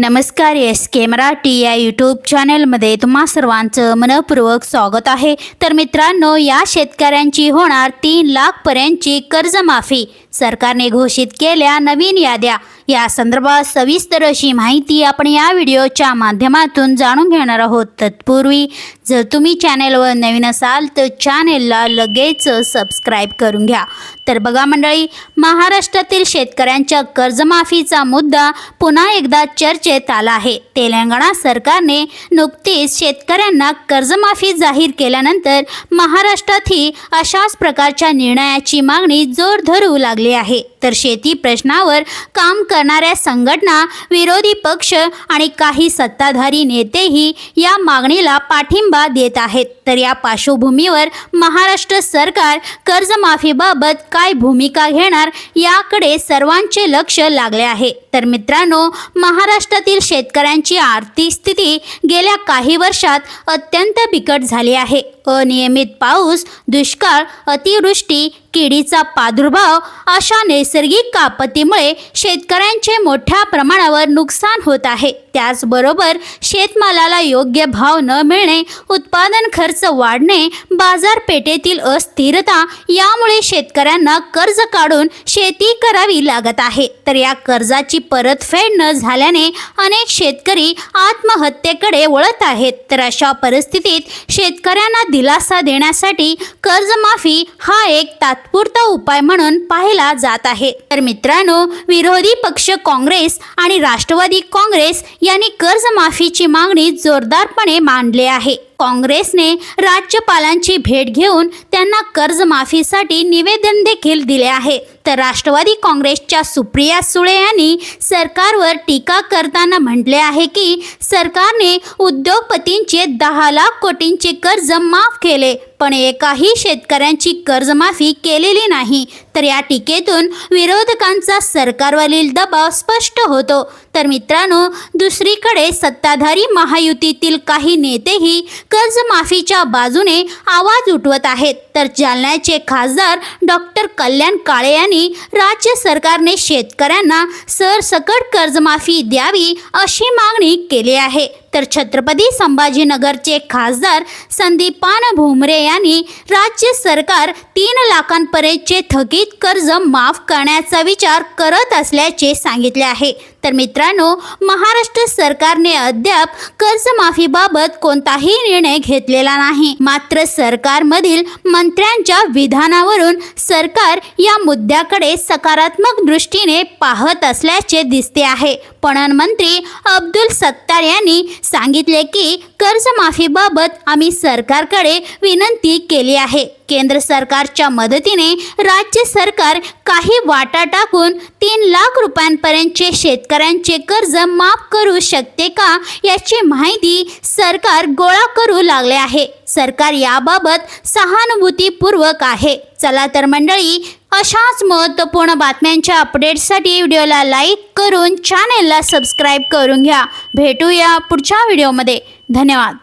नमस्कार एस के मराठी या यूट्यूब चॅनलमध्ये तुम्हा सर्वांचं मनपूर्वक स्वागत आहे. तर मित्रांनो या शेतकऱ्यांची होणार तीन लाखपर्यंतची कर्जमाफी. सरकारने घोषित केल्या नवीन याद्या. या संदर्भात सविस्तर अशी माहिती आपण या व्हिडिओच्या माध्यमातून जाणून घेणार आहोत. तत्पूर्वी जर तुम्ही चॅनेलवर नवीन असाल तर चॅनेलला लगेच सबस्क्राईब करून घ्या. तर बघा मंडळी महाराष्ट्रातील शेतकऱ्यांच्या कर्जमाफीचा मुद्दा पुन्हा एकदा चर्चेत आला आहे. तेलंगणा सरकारने नुकतीच शेतकऱ्यांना कर्जमाफी जाहीर केल्यानंतर महाराष्ट्रातही अशाच प्रकारच्या निर्णयाची मागणी जोर धरू लागली आहे. तर शेती प्रश्नावर काम करणाऱ्या संघटना विरोधी पक्ष आणि काही सत्ताधारी नेतेही या मागणीला पाठिंबा देत आहेत. तर या पार्श्वभूमीवर महाराष्ट्र सरकार कर्जमाफीबाबत काय भूमिका घेणार याकडे सर्वांचे लक्ष लागले आहे. तर मित्रांनो महाराष्ट्रातील शेतकऱ्यांची आर्थिक स्थिती गेल्या काही वर्षात अत्यंत बिकट झाली आहे. अनियमित पाऊस दुष्काळ अतिवृष्टी किडीचा प्रादुर्भाव अशा नैसर्गिक आपत्तीमुळे शेतकऱ्यांचे मोठ्या प्रमाणावर नुकसान होत आहे. त्याचबरोबर शेतमालाला योग्य भाव न मिळणे उत्पादन खर्च वाढणे बाजारपेठेतील अस्थिरता यामुळे शेतकऱ्यांना कर्ज काढून शेती करावी लागत आहे. तर या कर्जाची परतफेड न झाल्याने अनेक शेतकरी आत्महत्येकडे वळत आहेत. तर अशा परिस्थितीत शेतकऱ्यांना दिलासा देण्यासाठी कर्जमाफी हा एक तात्पुरता उपाय म्हणून पाहिला जात आहे. तर मित्रांनो विरोधी पक्ष काँग्रेस आणि राष्ट्रवादी काँग्रेस यांनी कर्जमाफीची मागणी जोरदारपणे मांडली आहे. काँग्रेसने राज्यपालांची भेट घेऊन त्यांना कर्जमाफीसाठी निवेदन देखील दिले आहे. तर राष्ट्रवादी काँग्रेसच्या सुप्रिया सुळे यांनी सरकारवर टीका करताना म्हटले आहे की सरकारने उद्योगपतींचे दहा लाख कोटींचे कर्ज माफ केले पण एकाही शेतकऱ्यांची कर्जमाफी केलेली नाही. तर या टीकेतून विरोधकांचा सरकारवरील दबाव स्पष्ट होतो. तर मित्रांनो दुसरीकडे सत्ताधारी महायुतीतील काही नेतेही कर्जमाफीच्या बाजूने आवाज उठवत आहेत. तर जालन्याचे खासदार डॉक्टर कल्याण काळे यांनी राज्य सरकारने शेतकऱ्यांना सरसकट कर्जमाफी द्यावी अशी मागणी केली आहे. तर छत्रपती संभाजीनगरचे खासदार संदीपान भुमरे यांनी राज्य सरकार तीन लाखांपर्यंतचे थकीत कर्ज माफ करण्याचा विचार करत असल्याचे सांगितले आहे. तर मित्रांनो महाराष्ट्र सरकारने अद्याप कर्जमाफीबाबत कोणताही निर्णय घेतलेला नाही. मात्र सरकारमधील मंत्र्यांच्या विधानावरून सरकार या मुद्द्याकडे सकारात्मक दृष्टीने पाहत असल्याचे दिसते आहे. पणन मंत्री अब्दुल सत्तार यांनी सांगितले की कर्जमाफीबाबत आम्ही सरकारकडे विनंती केली आहे. केंद्र सरकारच्या मदतीने राज्य सरकार काही वाटा टाकून तीन लाख रुपयांपर्यंतचे शेतकऱ्यांचे कर्ज माफ करू शकते का याची माहिती सरकार गोळा करू लागले आहे. सरकार याबाबत सहानुभूतीपूर्वक आहे. चला तर मंडळी अशाच महत्त्वपूर्ण बातम्यांच्या अपडेट्ससाठी व्हिडिओला लाईक करून चॅनेलला सबस्क्राईब करून घ्या. भेटूया पुढच्या व्हिडिओमध्ये. धन्यवाद.